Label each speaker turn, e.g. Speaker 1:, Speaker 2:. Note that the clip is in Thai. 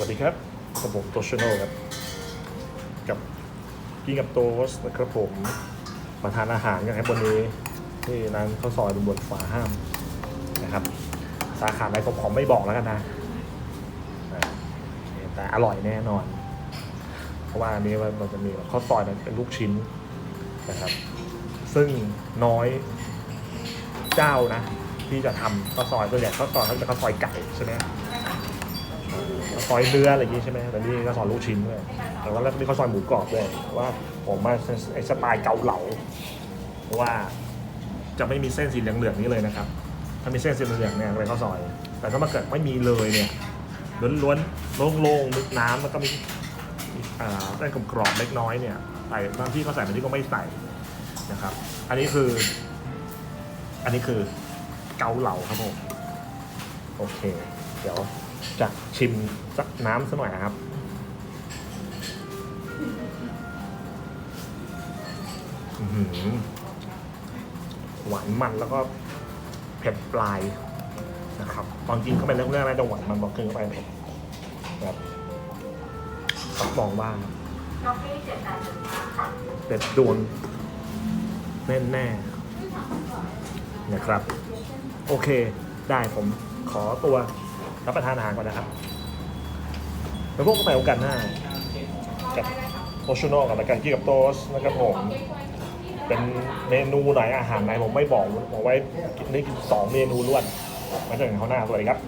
Speaker 1: สวัสดีครับกับผมโตชโนครับ กับพี่กับโตสนะครับผมมาทานอาหารกันครับวันนี้ที่ร้านข้าวซอยบนบนฝาห้ามนะครับ สาขาไหนผมขอไม่บอกแล้วกันนะ แต่อร่อยแน่นอน เพราะว่าอันนี้มันจะมีข้าวซอยเป็นลูกชิ้นนะครับ ซึ่งน้อยเจ้านะ ที่จะทำข้าวซอยส่วนใหญ่ข้าวซอยเขาจะข้าวซอยไก่ใช่ไหม ซอยเนื้ออะไรอย่างงี้ใช่ไหมแต่นี่ข้าซอยลูกชิ้นด้วยแต่ว่าแล้วมีเขาซอยหมูกรอบด้วยว่าผมมาไอ้สไตล์เกาเหลาเพราะว่าจะไม่มีเส้นสีเหลืองๆนี้เลยนะครับ ถ้ามีเส้นสีเหลืองเนี่ยเป็นข้าวซอย แต่ถ้ามาเกิดไม่มีเลยเนี่ยล้วนๆโล่งๆนึกน้ำแล้วก็มีอ่าแป้งกรอบเล็กน้อยเนี่ยใส่บางที่ก็ใส่บางที่ก็ไม่ใส่นะครับ อันนี้คือ อันนี้คือเกาเหลาครับผมโอเค เดี๋ยว จะชิมสักน้ำสักหน่อยครับ หวานมันแล้วก็เผ็ดปลายนะครับ ตอนกินเข้าไปเรื่องๆน่าจะหวานมันบอกกินเข้าไปเผ็ดแบบรับรองว่าเด็ดดวงแน่แน่ๆนะครับ โอเค ได้ผมขอตัว รับประทานอาหารก่อนนะครับแล้วพวกกันใหม่โอกาสหน้ากับโอชูโนกับรายการกี้กับโตสนะครับผมเป็นเมนูไหนอาหารไหนผมไม่บอกบอกไว้กินได้กินสองเมนูล้วนมาเจอกันเขาวหน้าสวัสดีครับ